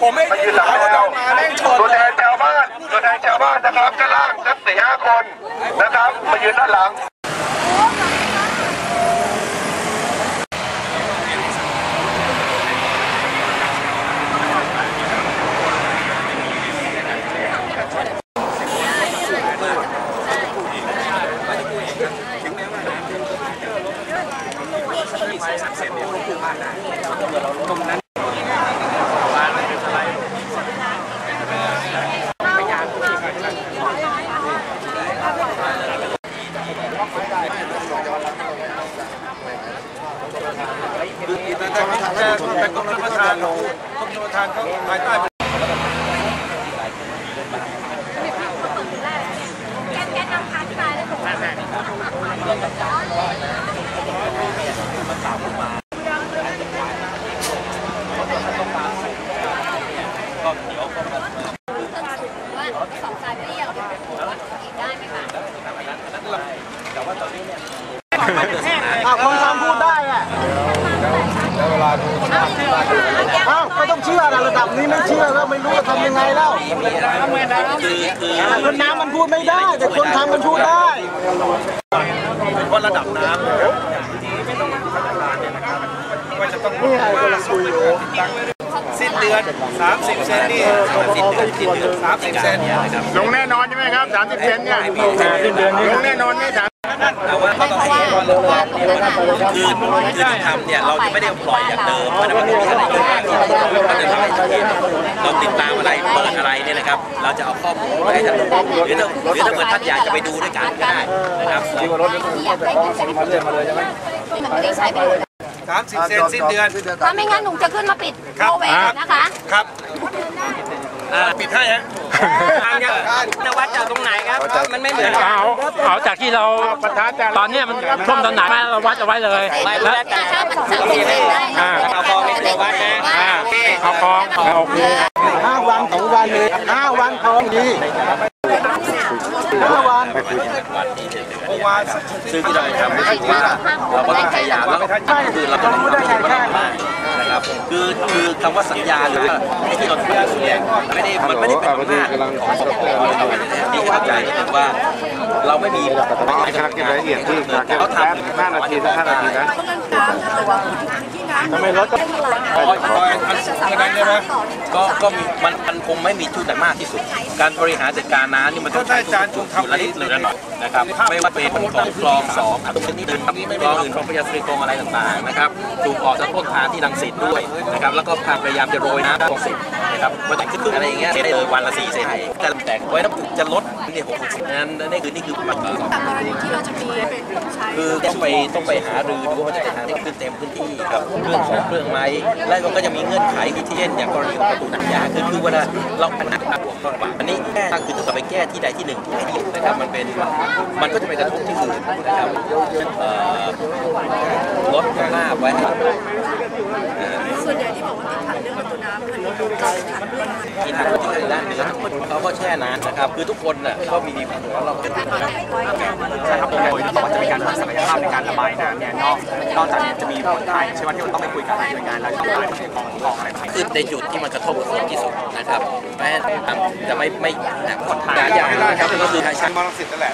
ผมไม่ยืนหลังเราแม่งตัวแทนชาวบ้านตัวแทนชาวบ้านนะครับกระล่างสักสี่ห้าคนนะครับมายืนด้านหลังตรงนั้น แต่แต่แต่แต่กรมชลประทานกรมชลประทานเขาภายใต้แกแกนำพาที่มาแล้วถูกไหมว่าสองสายเปรี้ยวเดี๋ยวอีกได้ไหมคะ อ้าวคนทำพูดได้อะอ้าวก็ต้องเชื่อนะระดับนี้ไม่เชื่อแล้วไม่รู้จะทำยังไงแล้วคือคือคนน้ำมันพูดไม่ได้ แต่คนทำมันพูดได้เพราะระดับน้ำเนี่ยที่ไม่ต้องพัฒนาเนี่ยนะครับว่าจะต้องนี่ไงกำลังคุยอยู่สิ้นเดือน 30 เซนนี่สิ้นเดือนสิ้นเดือน30 เซนเนี่ยนะครับลงแน่นอนใช่ไหมครับ 30 เซนเนี่ยลงแน่นอนไหมครับ แต่ว่าต้องให้คือคือที่ทำเนี่ยเราจะไม่ได้ปล่อยอย่างเดิมเพราะมันมีอะไรเยอะมากที่เราจะทำให้ชัดเจนเราติดตามอะไรเปิดอะไรเนี่ยนะครับ เราจะเอาข้อมูลไปให้ท่านดูหรือถ้าหรือถ้าเกิดท่านอยากจะไปดูด้วยกันก็ได้นะครับที่อยากได้เงินจากมันเลยมาเลยใช่ไหมมันไม่ได้ใช้ไปหมดสามสิบเซนสิ้นเดือนถ้าไม่งั้นหนูจะขึ้นมาปิดโควิดนะคะครับปิดให้ฮะจะวัดจากตรงไหน ครับมันไม่เหมือนกันเอาเอาจากที่เราตอนเนี้ยมันท่วมตอนไหนมาเราวัดเอาไว้เลยไม่แล้วแล้วแต่ถ้ามันสังเกตได้อ่าเอาพอไม่ตัววัดนะอ่าเอาคลองเอาโอเคห้าวันสองวันเลยห้าวันพอดีห้าวันเพราะว่าซึ่งที่เราทำไม่ใช่ว่าเราก็ต้องพยายามแล้วคือเราก็ต้องทำให้มันมากนะ ครับคือคือคำว่าสัญญาหรือว่าไอ้ที่เราทำเนี่ยไม่ได้มันไม่ได้เป็นอำนาจของสปปเราที่เข้าใจนะครับว่า เราไม่มีไม่ได้ทำงานละเอียดที่เขาทำห้านาทีนะห้านาทีนะทำไมรถคอยคอยอันนั้นใช่ไหมก็ก็มีมันมันคงไม่มีจุดไหนมากที่สุด การบริหารจัดการน้ำนี่มันต้องใช้การจุดทำละนิดหรือละหน่อยนะครับไม่ว่าเป็นของคลองสองตรงนี้เดินคลองอื่นคลองพญาสรีกรมอะไรต่างๆนะครับถูกออกจากต้นทางที่รังสิตด้วยนะครับแล้วก็พยายามจะโรยน้ำคลองสิบนะครับมันจะขึ้นอะไรอย่างเงี้ยได้เลยวันละสี่เซนแต่แต่ไว้ต้องจะลดเนี่ยหกสิบนั้นนี่คือนี่คือมันแต่กรณีที่เราจะมีใช้คือต้องไปต้องไปหารือดูว่าจะไปทางที่ขึ้นเต็มพื้นที่ครับเรื่องของเรื่องไหมและมันก็จะมีเงื่อนไขที่เช่นอย่างกรณีของประตูหนังยาคือคือเวลาเราปัญหา บวกมากกว่าอันนี้แค่คือถ้าเราไปแก้ที่ใดที่หนึ่งที่ไม่ดีนะครับมันเป็นมันก็จะไปกระทบที่อื่นนะครับลดหน้าไว้ส่วนใหญ่ที่บอกว่าติดขัดเรื่องประตูน้ำมันก็ติดขัดเรื่องที่ทางที่อื่นด้านเหนือทั้งหมดเขาก็แช่น้ำนะครับ คือทุกคนน่ะก็มีปัญหาเราจะใช่ครับโดยที่บอกว่าจะมีการเพิ่มศักยภาพในการระบายน้ำเนี่ยนอกนอกจากนี้จะมีผลไทยใช่ไหมที่มันต้องไปคุยกับหน่วยงานแล้วต้องไปกองกองอะไรคือในจุดที่มันกระทบกับที่สุดนะครับแม้จะไม่ไม่คนไทยอย่างนะครับก็คือใช้มองสิทธิ์นั่นแหละ